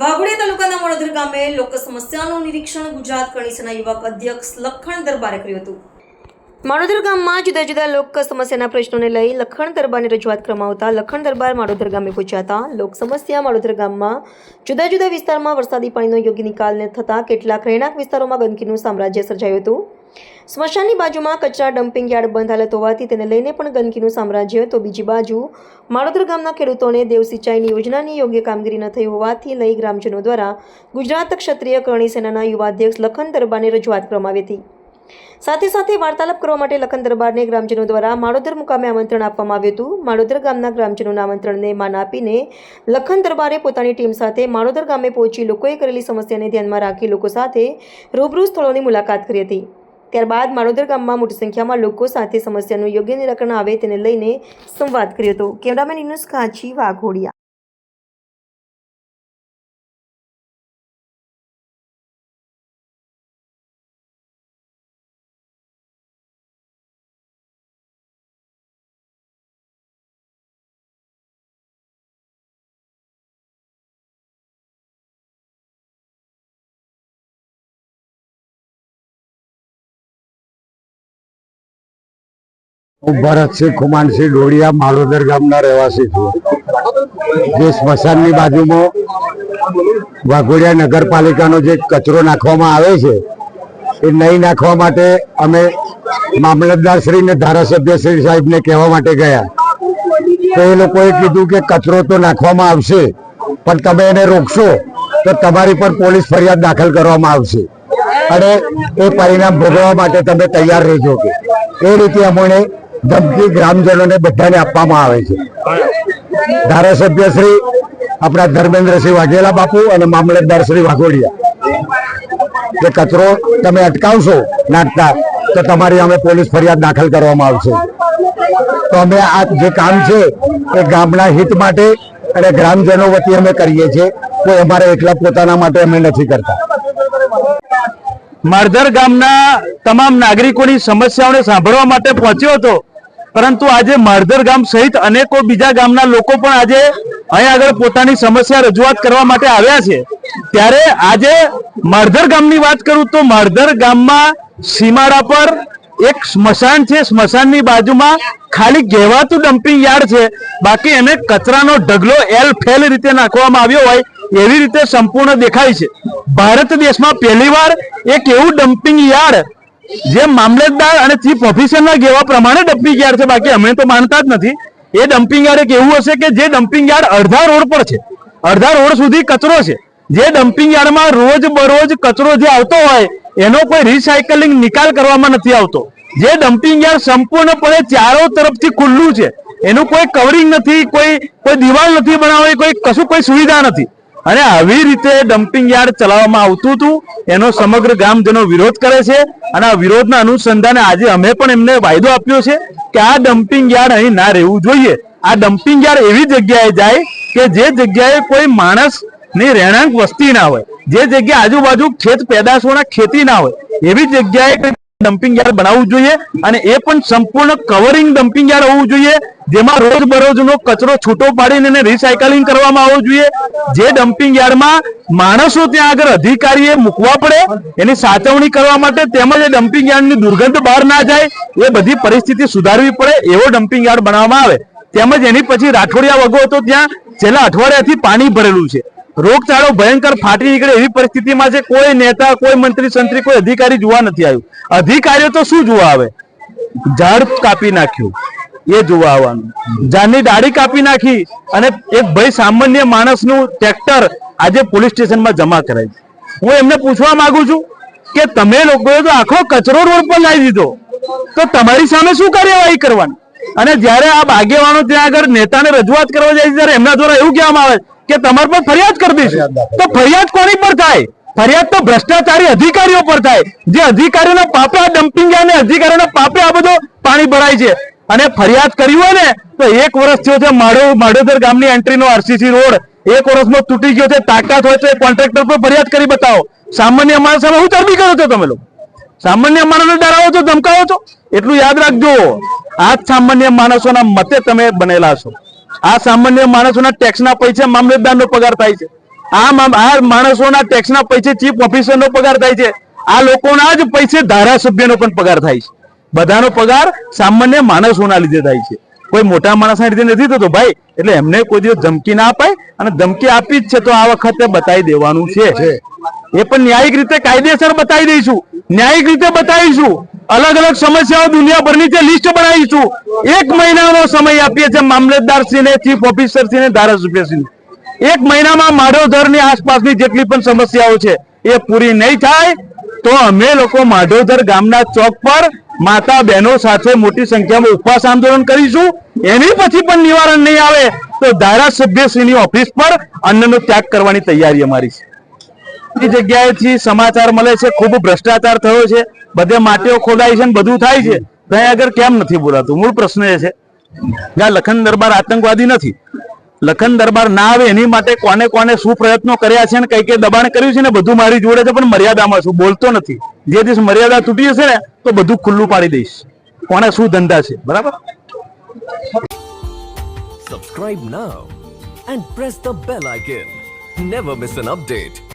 વાઘોડિયા તાલુકાના વડોદરા ગામે લોક સમસ્યાનું નિરીક્ષણ ગુજરાત કમિશનના યુવક અધ્યક્ષ લખણ દરબારે કર્યું હતું. માળોદર ગામમાં જુદા જુદા લોક સમસ્યાના પ્રશ્નોને લઈ લખણ દરબારની રજૂઆત કરવામાં આવતા લખણ દરબાર માળોદર ગામે પહોંચ્યા લોક સમસ્યા માળોદર ગામમાં જુદા જુદા વિસ્તારમાં વરસાદી પાણીનો યોગ્ય નિકાલ ન થતા કેટલાક રહેણાંક વિસ્તારોમાં ગંદકીનું સામ્રાજ્ય સર્જાયું હતું. સ્મશાનની બાજુમાં કચરા ડમ્પિંગ યાર્ડ બંધ હાલત હોવાથી તેને લઈને પણ ગંદકીનું સામ્રાજ્ય તો બીજી બાજુ માળોદર ગામના ખેડૂતોને દેવ સિંચાઈની યોજનાની યોગ્ય કામગીરી ન થઈ હોવાથી લઈ ગ્રામજનો દ્વારા ગુજરાત ક્ષત્રિય કરણી સેનાના યુવા અધ્યક્ષ લખન દરબારને રજૂઆત કરવામાં આવી હતી. સાથે સાથે વાર્તાલાપ કરવા માટે લખન દરબારને ગ્રામજનો દ્વારા માળોદર મુકામે આમંત્રણ આપવામાં આવ્યું હતું. માળોદર ગામના ગ્રામજનોના આમંત્રણને માન આપીને લખન દરબારે પોતાની ટીમ સાથે માળોદર ગામે પહોંચી લોકોએ કરેલી સમસ્યાને ધ્યાનમાં રાખી લોકો સાથે રૂબરૂ સ્થળોની મુલાકાત કરી હતી. ત્યારબાદ માળોદર ગામમાં મોટી સંખ્યામાં લોકો સાથે સમસ્યાનું યોગ્ય નિરાકરણ આવે તેને લઈને સંવાદ કર્યો હતો. કેમેરામેન ઇનુસ કાંચી વાઘોડિયા. હું ભરતસિંહ ખુમાનસિંહ ડોડિયા માળોદર ગામના રહેવાસી છું. જે સ્મશાનની બાજુમાં વાઘોડિયા નગરપાલિકાનો જે કચરો નાખવામાં આવે છે, એ નહીં નાખવા માટે અમે મામલતદાર શ્રી ને ધારાસભ્ય શ્રી સાહેબને કહેવા માટે ગયા. તો એ લોકોએ કીધું કે કચરો તો નાખવામાં આવશે, પણ તમે એને રોકશો તો તમારી પર પોલીસ ફરિયાદ દાખલ કરવામાં આવશે. અને એ પરિણામ ભોગવવા માટે તમે તૈયાર રહેજો કે. એ રીતે અમને ધમકી ગ્રામજનોને બધાને આપવામાં આવે છે. ધારાસભ્ય શ્રી, આપણા ધર્મેન્દ્રસિંહ વાઘેલા બાપુ અને મામલતદાર શ્રી વાઘોડિયા. કે કચરો તમે અટકાવશો નાખતા, તો તમારી અમે પોલીસ ફરિયાદ દાખલ કરવામાં આવશે. તો અમે આ જે કામ છે, એ ગામના હિત માટે અને ગ્રામજનો વતી અમે કરીએ છીએ. કોઈ અમારે એકલા પોતાના માટે અમે નથી કરતા. માળધર ગામના તમામ નાગરિકોની સમસ્યાઓને સાંભળવા માટે પહોંચ્યો હતો. પરંતુ આજે માળધર ગામ સહિત અનેકો બીજા ગામના લોકો પણ આજે અહીં આગળ પોતાની સમસ્યા રજૂઆત કરવા માટે આવ્યા છે. ત્યારે આજે માળધર ગામની વાત કરું તો માળધર ગામમાં સીમાડા પર એક સ્મશાન છે. સ્મશાનની બાજુમાં ખાલી કહેવાતું ડમ્પિંગ યાર્ડ છે. બાકી એને કચરાનો ઢગલો એલ ફેલ રીતે નાખવામાં આવ્યો હોય એવી રીતે સંપૂર્ણ દેખાય છે. ભારત દેશમાં પહેલીવાર એક એવું ડમ્પિંગ યાર્ડ જે મામલતદાર અને ચીફ ઓફિસરના કહેવા પ્રમાણે ડમ્પિંગ યાર્ડ છે, બાકી અમે તો માનતા જ નથી. એ ડમ્પિંગ યાર્ડ એવું હશે કે જે ડમ્પિંગ યાર્ડ અડધા રોડ પર છે. અડધા રોડ સુધી કચરો છે. જે ડમ્પિંગ યાર્ડમાં રોજ બરોજ કચરો જે આવતો હોય, એનો કોઈ રિસાયકલિંગ નિકાલ કરવામાં નથી આવતો. જે ડમ્પિંગ યાર્ડ સંપૂર્ણપણે ચારો તરફથી ખુલ્લું છે. એનું કોઈ કવરિંગ નથી, કોઈ કોઈ દિવાલ નથી બનાવવાની, કોઈ, કશું કોઈ સુવિધા નથી. અને આવી રીતે ડમ્પિંગ યાર્ડ ચલાવવામાં આવતું હતું. એનો સમગ્ર ગામજનો વિરોધ કરે છે અને આ વિરોધના અનુસંધાને આજે અમે પણ એમને વાયદો આપ્યો છે કે આ ડમ્પિંગ યાર્ડ અહીં ના રહેવું જોઈએ. આ ડમ્પિંગ યાર્ડ એવી જગ્યાએ જાય કે જે જગ્યાએ કોઈ માણસની રહેણાંક વસ્તી ના હોય. જે જગ્યાએ આજુબાજુ ખેત પેદાશોના ખેતી ના હોય. એવી જગ્યાએ ડમ્પિંગ યાર્ડ બનાવવું જોઈએ અને એ પણ સંપૂર્ણ કવરિંગ ડમ્પિંગ યાર્ડ હોવું જોઈએ, જેમાં રોજ બરોજનો કચરો છૂટો પાડીને એને રિસાયકલિંગ કરવામાં આવવું જોઈએ. જે ડમ્પિંગ યાર્ડમાં માણસો ત્યાં આગળ અધિકારીએ મૂકવા પડે, એની સાચવણી કરવા માટે તેમજ એ ડમ્પિંગ યાર્ડની દુર્ગંધ બહાર ના જાય, એ બધી પરિસ્થિતિ સુધારવી પડે એવો ડમ્પિંગ યાર્ડ બનાવવામાં આવે. તેમજ એની પછી રાઠોડિયા વગો હતો ત્યાં, છેલ્લા અઠવાડિયાથી પાણી ભરેલું છે. રોગચાળો ભયંકર ફાટી નીકળે એવી પરિસ્થિતિમાં છે, કોઈ નેતા, કોઈ મંત્રી, સંત્રી, કોઈ અધિકારી જોવા નથી આવ્યું. અધિકારીઓ તો શું જોવા આવે? ઝાડ કાપી નાખ્યું. એ જોવા આવવાનું. ઝાડની ડાળી કાપી નાખી અને એક ભાઈ સામાન્ય માણસનું ટ્રેક્ટર આજે પોલીસ સ્ટેશનમાં જમા કરાય હું એમને પૂછવા માંગુ છું કે તમે લોકોએ તો આખો કચરો રોડ પર લાવી દીધો. તો તમારી સામે શું કાર્યવાહી કરવાની? અને જ્યારે આ બાગેવાનો ત્યાં આગળ નેતાને રજૂઆત કરવા જાય ત્યારે એમના દ્વારા એવું કહેવામાં આવે કે તમારા પર ફરિયાદ કરી દઈશું. તો ફરિયાદ કોની પર થાય? ફરિયાદ તો ભ્રષ્ટાચારી અધિકારીઓ પર થાય. જે અધિકારીઓના પાપે આ ડમ્પિંગ અને અધિકારીઓના પાપે આ બધો પાણી ભરાય છે. અને ફરિયાદ કરી હોય ને તો એક વર્ષ થયો છે માડો માડોદર ગામની એન્ટ્રીનો આરસીસી રોડ. એક વર્ષમાં તૂટી ગયો છે તાકાત હોય તો એ કોન્ટ્રાક્ટર પર ફરિયાદ કરી બતાવો. સામાન્ય માણસ સામે હું ચરબી કરો છો તમે લોકો? સામાન્ય માણસને ડરાવો છો ધમકાવો છો? એટલું યાદ રાખજો. આ સામાન્ય માણસોના મતે તમે બનેલા છો. આ સામાન્ય માણસોના ટેક્સના પૈસા મામલતદારનો પગાર થાય છે. આ આ માણસોના ટેક્સના પૈસે ચીફ ઓફિસરનો પગાર થાય છે. આ લોકોના જ પૈસે ધારાસભ્યનો પણ પગાર થાય છે. બધાનો પગાર સામાન્ય માણસોના લીધે થાય છે. કોઈ મોટા માણસના લીધે નથી થતો ભાઈ. એટલે એમને કોઈ દિવસ ધમકી ના અપાય અને ધમકી આપી જ છે તો આ વખતે બતાવી દેવાનું છે. એ પણ ન્યાયિક રીતે કાયદેસર બતાવી દઈશું. ન્યાયિક રીતે બતાવીશું. અલગ અલગ સમસ્યાઓ દુનિયાભરની છે લિસ્ટ બનાવીશું, એક મહિનાનો સમય આપીએ છીએ મામલતદારશ્રીને ચીફ ઓફિસરશ્રીને ધારાસભ્યશ્રીને એક મહિનામાં માધવધરની આસપાસની જેટલી પણ સમસ્યાઓ છે, એ પૂરી નહીં થાય, તો અમે લોકો માઢોધર ગામના ચોક પર માતા બહેનો સાથે મોટી સંખ્યામાં ઉપવાસ આંદોલન કરીશું. એની પછી પણ નિવારણ નહીં આવે, તો ધારાસભ્યશ્રીની ઓફિસ પર અન્નનો ત્યાગ કરવાની તૈયારી અમારી છે. એ જગ્યાએથી સમાચાર મળે છે, ખૂબ ભ્રષ્ટાચાર થયો છે, બધે માટીઓ ખોદાય છે ને બધું થાય છે. ત્યાં આગળ કેમ નથી બોલાતું? મૂળ પ્રશ્ન એ છે લખન દરબાર આતંકવાદી નથી. લખન દરબાર ના આવે એની માટે કોને કોને શું પ્રયત્નો કર્યા છે ને કઈ કઈ દબાણ કર્યું છે ને બધું મારી જોડે છે, પણ મર્યાદામાં છું, બોલતો નથી. જે દિવસ મર્યાદા તૂટી જશે ને, તો બધું ખુલ્લું પાડી દઈશ. કોને શું ધંધા છે? બરાબર? Subscribe now and press the bell icon never miss an update.